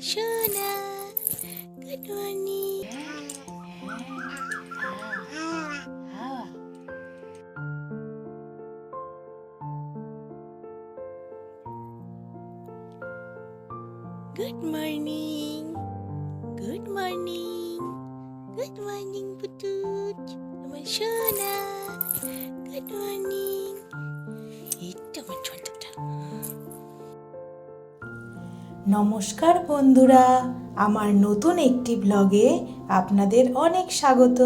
Shona, good morning. Good morning. Good morning. Good morning, Putut. Shona, good morning. নমস্কার বন্ধুরা, আমার নতুন একটি ব্লগে আপনাদের অনেক স্বাগত।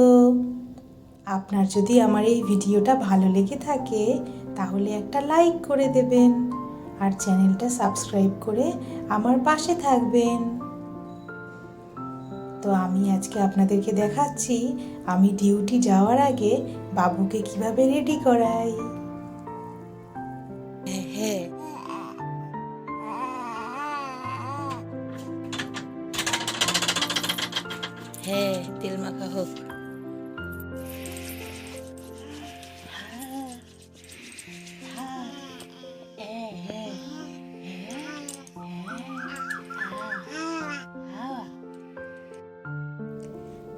আপনার যদি আমার এই ভিডিওটা ভালো লেগে থাকে, তাহলে একটা লাইক করে দেবেন আর চ্যানেলটা সাবস্ক্রাইব করে আমার পাশে থাকবেন। তো আমি আজকে আপনাদেরকে দেখাচ্ছি, আমি ডিউটি যাওয়ার আগে বাবুকে কীভাবে রেডি করাই। তেল মাখা হোক।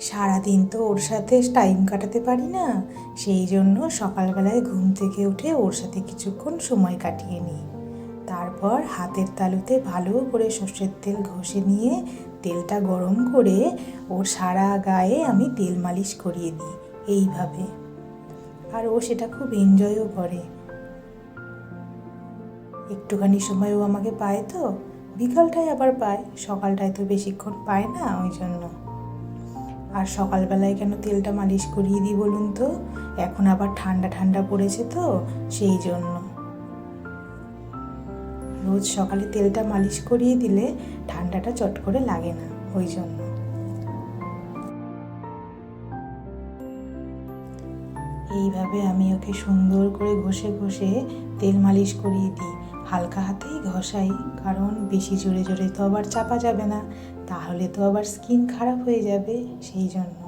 সারাদিন তো ওর সাথে টাইম কাটাতে পারি না, সেই জন্য সকালবেলায় ঘুম থেকে উঠে ওর সাথে কিছুক্ষণ সময় কাটিয়ে নিই। তারপর হাতের তালুতে ভালো করে সর্ষের তেল ঘষে নিয়ে তেলটা গরম করে ওর সারা গায়ে আমি তেল মালিশ করিয়ে দিই, এইভাবে। আর ও সেটা খুব এনজয়ও করে। একটুখানি সময় ও আমাকে পায় তো, বিকালটায় আবার পায়, সকালটায় তো বেশিক্ষণ পায় না ওই জন্য। আর সকালবেলায় কেন তেলটা মালিশ করিয়ে দিই বলুন তো? এখন আবার ঠান্ডা ঠান্ডা পড়েছে তো, সেই জন্য। রোজ সকালে তেলটা মালিশ করিয়ে দিলে ঠান্ডাটা চট করে লাগে না, ওই জন্য। এইভাবে আমি ওকে সুন্দর করে ঘষে ঘষে তেল মালিশ করিয়ে দিই। হালকা হাতেই ঘষাই, কারণ বেশি জোরে জোরে তো আবার চাপা যাবে না, তাহলে তো আবার স্কিন খারাপ হয়ে যাবে, সেই জন্য।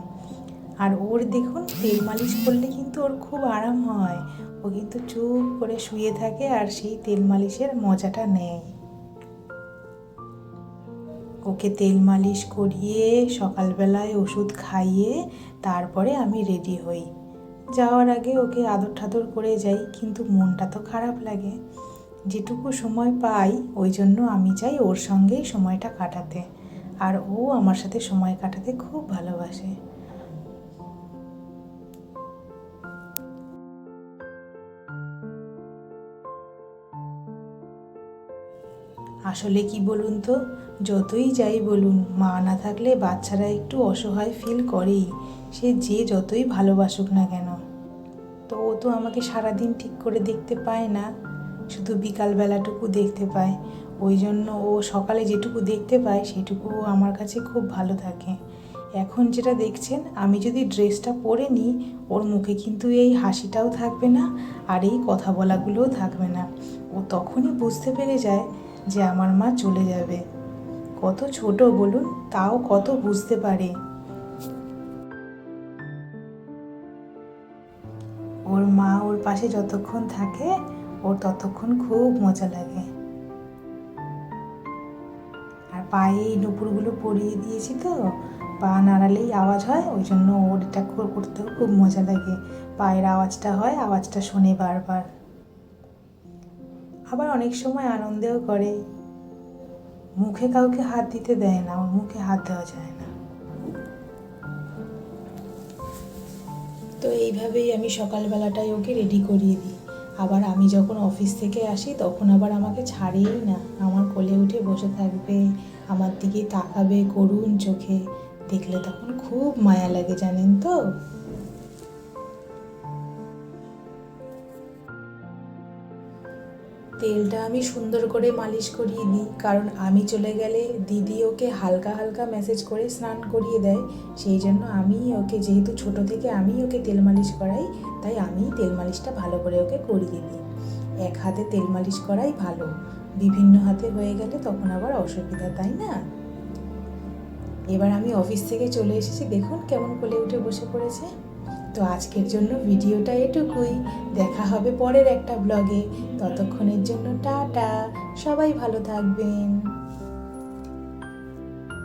আর ওর দেখুন, তেল মালিশ করলে কিন্তু ওর খুব আরাম হয়। ও কিন্তু চুপ করে শুয়ে থাকে আর সেই তেল মালিশের মজাটা নেয় ওকে তেল মালিশ করিয়ে সকালবেলায় ওষুধ খাইয়ে তারপরে আমি রেডি হই। যাওয়ার আগে ওকে আদর ঠাদর করে যাই, কিন্তু মনটা তো খারাপ লাগে। যেটুকু সময় পাই, ওই জন্য আমি চাই ওর সঙ্গেই সময়টা কাটাতে। আর ও আমার সাথে সময় কাটাতে খুব ভালোবাসে। আসলে কি বলুন তো? যতই যাই বলুন, মা না থাকলে বাচ্চারা একটু অসহায় ফিল করেই। সে যে যতই ভালোবাসুক না কেন। তো ও তো আমাকে সারাদিন ঠিক করে দেখতে পায় না। শুধু বিকালবেলাটুকু দেখতে পায়। ওই জন্য ও সকালে যেটুকু দেখতে পায়, সেটুকু আমার কাছে খুব ভালো থাকে। এখন যেটা দেখছেন, আমি যদি ড্রেসটা পরে নিই, ওর মুখে কিন্তু এই হাসিটাও থাকবে না, আর এই কথা বলাগুলোও থাকবে না। ও তখনই বুঝতে পেরে যায় যে আমার মা চলে যাবে। কত ছোট বলুন, তাও কত বুঝতে পারে। ওর মা ওর পাশে যতক্ষণ থাকে, ওর ততক্ষণ খুব মজা লাগে। আর পায়ে এই নুপুরগুলো পরিয়ে দিয়েছি তো, পা নাড়ালেই আওয়াজ হয়, ওই জন্য ওর এটা করতেও খুব মজা লাগে। পায়ের আওয়াজটা হয়, আওয়াজটা শোনে বারবার। আবার অনেক সময় আনন্দেও করে। মুখে কাউকে হাত দিতে দেয় না, ওর মুখে হাত দেওয়া যায় না। তো এইভাবেই আমি সকালবেলাটাই ওকে রেডি করিয়ে দিই। আবার আমি যখন অফিস থেকে আসি, তখন আবার আমাকে ছাড়েই না। আমার কোলে উঠে বসে থাকবে, আমার দিকে তাকাবে করুণ চোখে। দেখলে তখন খুব মায়া লাগে, জানেন তো? তেলটা আমি সুন্দর করে মালিশ করিয়ে দিই। কারণ আমি চলে গেলে দিদি ওকে হালকা হালকা মেসেজ করে স্নান করিয়ে দেয়। সেই জন্য আমি ওকে, যেহেতু ছোট থেকে আমি ওকে তেল মালিশ করাই, তাই আমি তেল মালিশটা ভালো করে ওকে করিয়ে দিই। এক হাতে তেল মালিশ করাই ভালো। বিভিন্ন হাতে হয়ে গেলে তখন আবার অসুবিধা, তাই না? এবার আমি অফিস থেকে চলে এসেছি। দেখুন কেমন কোলে উঠে বসে পড়েছে। তো আজকের জন্য ভিডিওটা এটুকুই। দেখা হবে পরের একটা ব্লগে। ততক্ষণের জন্য টাটা। সবাই ভালো থাকবেন।